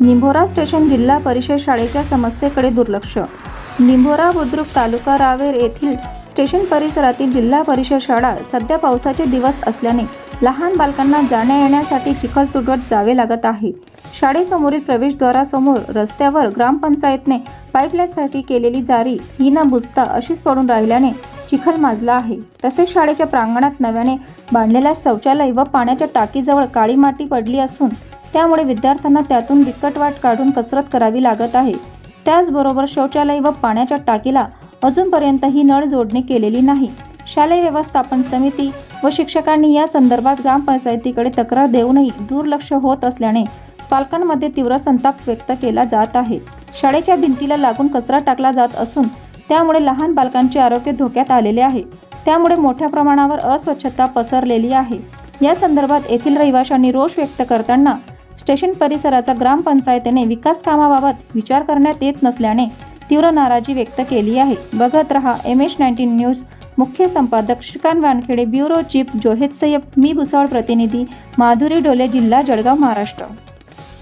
Nimbhora station जिल्हा परिषद शाळेच्या समस्येकडे दुर्लक्ष. निंभोरा बुद्रुक तालुका रावेर येथील स्टेशन परिसरातील जिल्हा परिषद शाळा सध्या पावसाचे दिवस असल्याने लहान बालकांना जाण्या येण्यासाठी चिखल तुटवत जावे लागत आहे. शाळेसमोरील प्रवेशद्वारासमोर रस्त्यावर ग्रामपंचायतने पाईपलाईनसाठी केलेली जारी ही न बुजता अशीच पडून राहिल्याने चिखल माजला आहे. तसेच शाळेच्या प्रांगणात नव्याने बांधलेल्या शौचालय व पाण्याच्या टाकीजवळ काळी माती पडली असून त्यामुळे विद्यार्थ्यांना त्यातून बिकट वाट काढून कसरत करावी लागत आहे. त्याचबरोबर शौचालय व पाण्याच्या टाकीला अजूनपर्यंतही नळ जोडणी केलेली नाही. शालेय व्यवस्थापन समिती व शिक्षकांनी या संदर्भात ग्रामपंचायतीकडे तक्रार देऊनही दुर्लक्ष होत असल्याने पालकांमध्ये तीव्र संताप व्यक्त केला जात आहे. शाळेच्या भिंतीला लागून कचरा टाकला जात असून त्यामुळे लहान बालकांचे आरोग्य धोक्यात आलेले आहे. त्यामुळे मोठ्या प्रमाणावर अस्वच्छता पसरलेली आहे. या संदर्भात येथील रहिवाशांनी रोष व्यक्त करताना स्टेशन परिसराचा ग्रामपंचायतीने विकास कामाबाबत विचार करण्यात येत नसल्याने तीव्र नाराजी व्यक्त केली आहे. बघत रहा एम एच नाईन्टीन न्यूज. मुख्य संपादक श्रीकांत वानखेडे ब्युरो चीफ जोहेत सय्यब मी भुसावळ प्रतिनिधी माधुरी डोले जिल्हा जळगाव महाराष्ट्र.